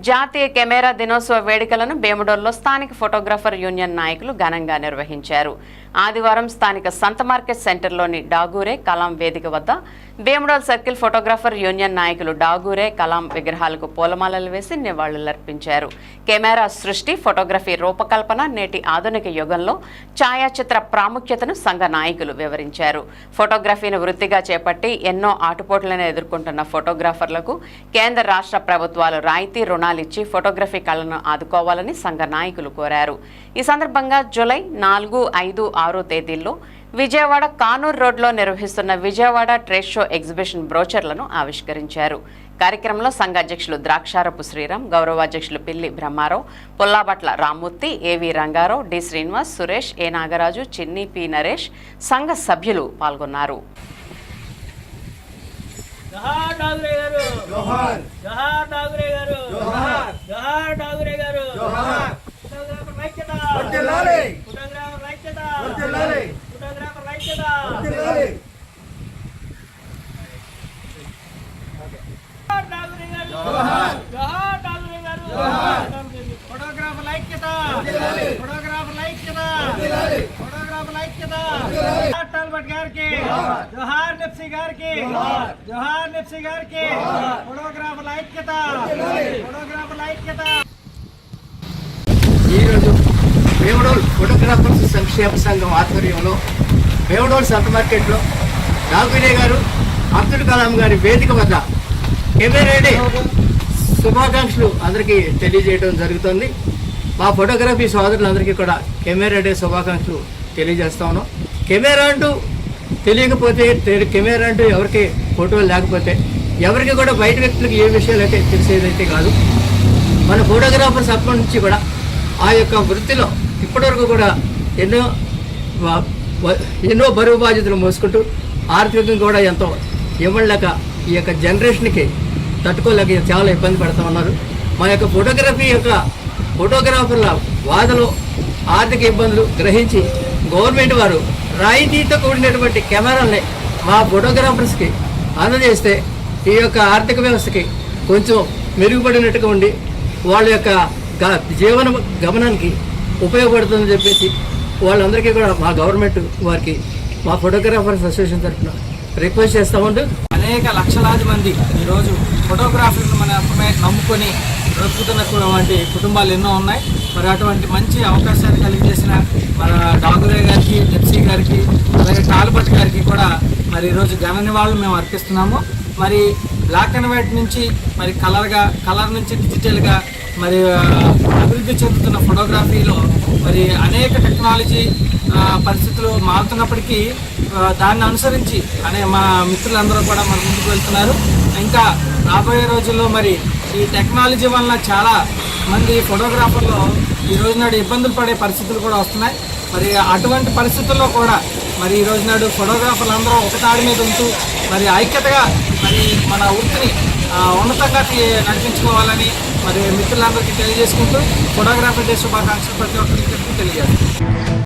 జాతీయ కెమెరా దినోత్సవ వేడుకలను బేముడోల్లో స్థానిక ఫోటోగ్రాఫర్ యూనియన్ నాయకులు ఘనంగా నిర్వహించారు. ఆదివారం స్థానిక సంత మార్కెట్ సెంటర్లోని డాగూరే కలాం వేదిక వద్ద బేముడోల్ సర్కిల్ ఫోటోగ్రాఫర్ యూనియన్ నాయకులు డాగూరే కలాం విగ్రహాలకు పూలమాలలు వేసి నివాళులర్పించారు. కెమెరా సృష్టి ఫోటోగ్రఫీ రూపకల్పన నేటి ఆధునిక యుగంలో ఛాయాచిత్ర ప్రాముఖ్యతను సంఘ నాయకులు వివరించారు. ఫోటోగ్రఫీని వృత్తిగా చేపట్టి ఎన్నో ఆటుపోట్లను ఎదుర్కొంటున్న ఫోటోగ్రాఫర్లకు కేంద్ర రాష్ట్ర ప్రభుత్వాలు రాయితీ రుణాలిచ్చి ఫోటోగ్రఫీ కళను ఆదుకోవాలని సంఘ నాయకులు కోరారు. ఈ సందర్భంగా జూలై నాలుగు ఐదు ఆరు తేదీల్లో విజయవాడ కానూర్ రోడ్లో నిర్వహిస్తున్న విజయవాడ ట్రేడ్ షో ఎగ్జిబిషన్ బ్రోచర్లను ఆవిష్కరించారు. కార్యక్రమంలో సంఘ అధ్యక్షులు ద్రాక్షారపు శ్రీరామ్ గౌరవాధ్యక్షులు పిల్లి Brahmarao Pullabhatla Rammurthy A V Rangarao D Srinivas Suresh A Nagaraju Chinni P Naresh సంఘ సభ్యులు పాల్గొన్నారు. జోహార్ డాగురే గారు. జోహార్ జోహార్ డాగురే గారు. జోహార్ జోహార్ డాగురే గారు జోహార్ ఫోటోగ్రాఫర్ ఐక్యత వర్ధిల్లాలి ఫోటోగ్రాఫర్ ఐక్యత వర్ధిల్లాలి ఫోటోగ్రాఫర్ ఐక్యత వర్ధిల్లాలి జోహార్ డాగురే గారు జోహార్. జోహార్ డాగురే గారు జోహార్. ఫోటోగ్రాఫర్ ఐక్యత వర్ధిల్లాలి. ఫోటోగ్రాఫర్ ఐక్యత వర్ధిల్లాలి. ఫోటోగ్రాఫర్ ఐక్యత వర్ధిల్లాలి. టాల్బట్ గారికి జోహార్. నెప్సీ గారికి జోహార్. నెప్సీ గారికి జోహార్. ఫోటోగ్రాఫర్ ఐక్యత వర్ధిల్లాలి. ఫోటోగ్రాఫర్ ఐక్యత ఈరోజు ఫోటోగ్రాఫర్స్ సంక్షేమ సంఘం ఆధ్వర్యంలో వేమడోల్ సంత మార్కెట్లో రాఘునే గారు అబ్దుల్ కలాం గారి వేదిక వద్ద కెమెరా డే శుభాకాంక్షలు అందరికీ తెలియజేయడం జరుగుతుంది మా ఫోటోగ్రఫీ సోదరులందరికీ కూడా కెమెరా డే శుభాకాంక్షలు తెలియజేస్తా ఉన్నాం కెమెరా అంటూ తెలియకపోతే కెమెరా అంటూ ఎవరికి ఫోటోలు లేకపోతే ఎవరికి కూడా బయట వ్యక్తులకు ఏ విషయాలు అయితే తెలిసేదైతే కాదు. మన ఫోటోగ్రాఫర్స్ అప్పటి నుంచి కూడా ఆ యొక్క వృత్తిలో ఇప్పటివరకు కూడా ఎన్నో ఎన్నో బరువు బాధ్యతలు మోసుకుంటూ ఆర్థికంగా కూడా ఎంతో ఇవ్వలేక ఈ యొక్క జనరేషన్కి తట్టుకోలేక చాలా ఇబ్బంది పడుతూ ఉన్నారు. మా యొక్క ఫోటోగ్రఫీ యొక్క ఫోటోగ్రాఫర్ల వాదలు ఆర్థిక ఇబ్బందులు గ్రహించి గవర్నమెంట్ వారు రాయితీతో కూడినటువంటి కెమెరాల్ని మా ఫోటోగ్రాఫర్స్కి అందజేస్తే ఈ యొక్క ఆర్థిక వ్యవస్థకి కొంచెం మెరుగుపడినట్టుగా ఉండి వాళ్ళ యొక్క గ- జీవన గమనానికి ఉపయోగపడుతుందని చెప్పేసి వాళ్ళందరికీ కూడా మా గవర్నమెంట్ వారికి మా ఫోటోగ్రాఫర్స్ అసోసియేషన్ తరఫున రిక్వెస్ట్ చేస్తూ ఉంటూ అనేక లక్షలాది మంది ఈరోజు ఫోటోగ్రాఫీని మన నమ్ముకొని బ్రతుకుతున్నటువంటి కుటుంబాలు ఎన్నో ఉన్నాయి. మరి అటువంటి మంచి అవకాశాన్ని కలిగజేసిన మన డాగురే గారికి జెప్సీ గారికి అలాగే టాల్బట్ గారికి కూడా మరి ఈరోజు ఘన నివాళులు మేము అర్పిస్తున్నాము. మరి బ్లాక్ అండ్ వైట్ నుంచి మరి కలర్గా కలర్ నుంచి డిజిటల్గా మరి అభివృద్ధి చెందుతున్న ఫోటోగ్రఫీలో మరి అనేక టెక్నాలజీ పరిస్థితులు మారుతున్నప్పటికీ దాన్ని అనుసరించి అనే మా మిత్రులందరూ కూడా మన ముందుకు వెళ్తున్నారు. ఇంకా రాబోయే రోజుల్లో మరి ఈ టెక్నాలజీ వలన చాలా మంది ఫోటోగ్రాఫర్లు ఈ రోజు నాడు ఇబ్బందులు పడే పరిస్థితులు కూడా వస్తున్నాయి. మరి అటువంటి పరిస్థితుల్లో కూడా మరి ఈ రోజు నాడు ఫోటోగ్రాఫర్లు అందరూ ఒకతాడి మీద ఉంటూ మరి ఐక్యతగా మరి మన వృత్తిని ఉన్నతంగా నడిపించుకోవాలని మరి మిత్రులందరికీ తెలియజేసుకుంటూ ఫోటోగ్రాఫర్ డే శుభాకాంక్షలు ప్రతి ఒక్కరికి తెలియజేస్తాను.